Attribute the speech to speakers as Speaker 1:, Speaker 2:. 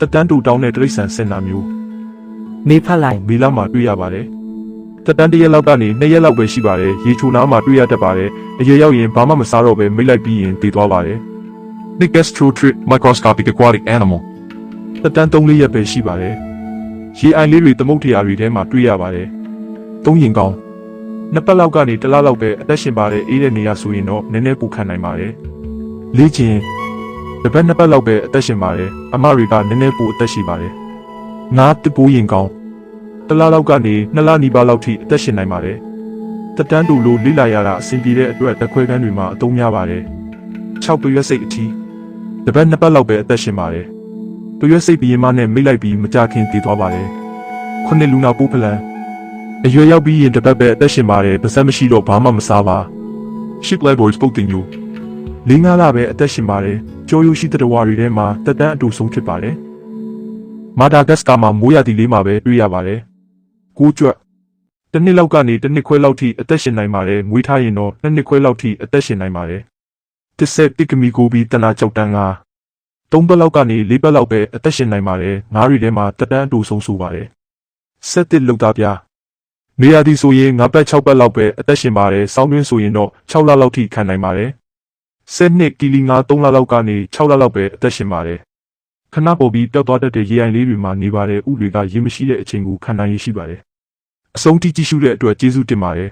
Speaker 1: တက်တန်းတူတောင်းတဲ့တရိษံစင်နာမျိုး
Speaker 2: မေးဖတ်လိုက်
Speaker 1: မေလမှာတွေ့ရပါတယ်တက်တန်းတစ်ရက်လောက်ကနေနှစ်ရက်လောက်ပဲရှိပါတယ်ရေချိုနားမှာတွေ့ရတတ်ပါတယ်အရေရောက်ရင်ဘာမှမစားတော့ပဲမိတ်လိုက်ပြီးရင်တည်သွားပါတယ်
Speaker 3: Nick Gastrotrit, microscopic aquatic animal.
Speaker 1: တက်တန်း3လေးရက်ပဲရှိပါတယ်ရေအိုင်လေးတွေသမုတ်ထရာတွေထဲမှာတွေ့ရပါတယ်သုံးရင်ကောင်းနှစ်ပတ်လောက်ကနေတစ်လလောက်ပဲအသက်ရှင်ပါတယ်အေးတဲ့နေရာဆိုရင်တော့နည်းနည်းပူခံနိုင်ပါတယ်လေ့ကျင့် တစ်ပတ်နှစ်ပတ်လောက်ပဲအသက်ရှင်ပါတယ်အမတွေကနည်းနည်းပူအသက်ရှိပါတယ်ငါတပိုးရင်ကောင်းတစ်လလောက်ကနေနှစ်လနီးပါးလောက်ထိအသက်ရှင်နိုင်ပါတယ်တက်တန်းတူလိုလိလာရတာအဆင်ပြေတဲ့အတွက်တက်ခွဲကန်းတွေမှာအသုံးများပါတယ်6ပြည့်စိတ်အထီးတစ်ပတ်နှစ်ပတ်လောက်ပဲအသက်ရှင်ပါတယ်တူရွက်စိတ်ပြီးရင်မနဲ့မိတ်လိုက်ပြီးမကြခင်တည်သွားပါတယ်ခုနှစ်လူနာပိုးဖလန်အရွယ်ရောက်ပြီးရင်တစ်ပတ်ပဲအသက်ရှင်ပါတယ်ပါစက်မရှိတော့ဘာမှမစားပါ
Speaker 3: Ship Laboratory spoke to you.
Speaker 1: လေးငါးလပဲအသက်ရှင်ပါတယ်ကြောရိုးရှိတဲ့တဝါတွေထဲမှာတက်တန်းအတူဆုံးဖြစ်ပါတယ်မာဒါဂတ်စကာမှာမိုးရသီလေးမှာပဲတွေ့ရပါတယ်ကိုးကျွတ်တစ်နှစ်လောက်ကနေတစ်နှစ်ခွဲလောက်ထိအသက်ရှင်နိုင်ပါတယ်ငွေထားရင်တော့နှစ်နှစ်ခွဲလောက်ထိအသက်ရှင်နိုင်ပါတယ်တစ်ဆက်တစ်ကမီကိုပြီးတနာကြောက်တန်းကသုံးပတ်လောက်ကနေလေးပတ်လောက်ပဲအသက်ရှင်နိုင်ပါတယ်ငါးရီထဲမှာတက်တန်းအတူဆုံးဆိုပါတယ်ဆက်တစ်လောက်သားပြနေရာဒီဆိုရင်ငါးပတ်6ပတ်လောက်ပဲအသက်ရှင်ပါတယ်စောင်းတွင်းဆိုရင်တော့6လလောက်ထိခံနိုင်ပါတယ် ဆယ်နှစ်ကီလီငါ3လလောက်ကနေ6လလောက်ပဲအသက်ရှင်ပါတယ်ခဏပေါ်ပြီးပျောက်သွားတတ်တဲ့ရေအိုင်လေးတွေမှာနေပါတယ်ဥတွေကရေမရှိတဲ့အချိန်ကိုခံနိုင်ရရှိပါတယ်အဆုံးထိကြည့်ရှုတဲ့အတွက်ကျေးဇူးတင်ပါတယ်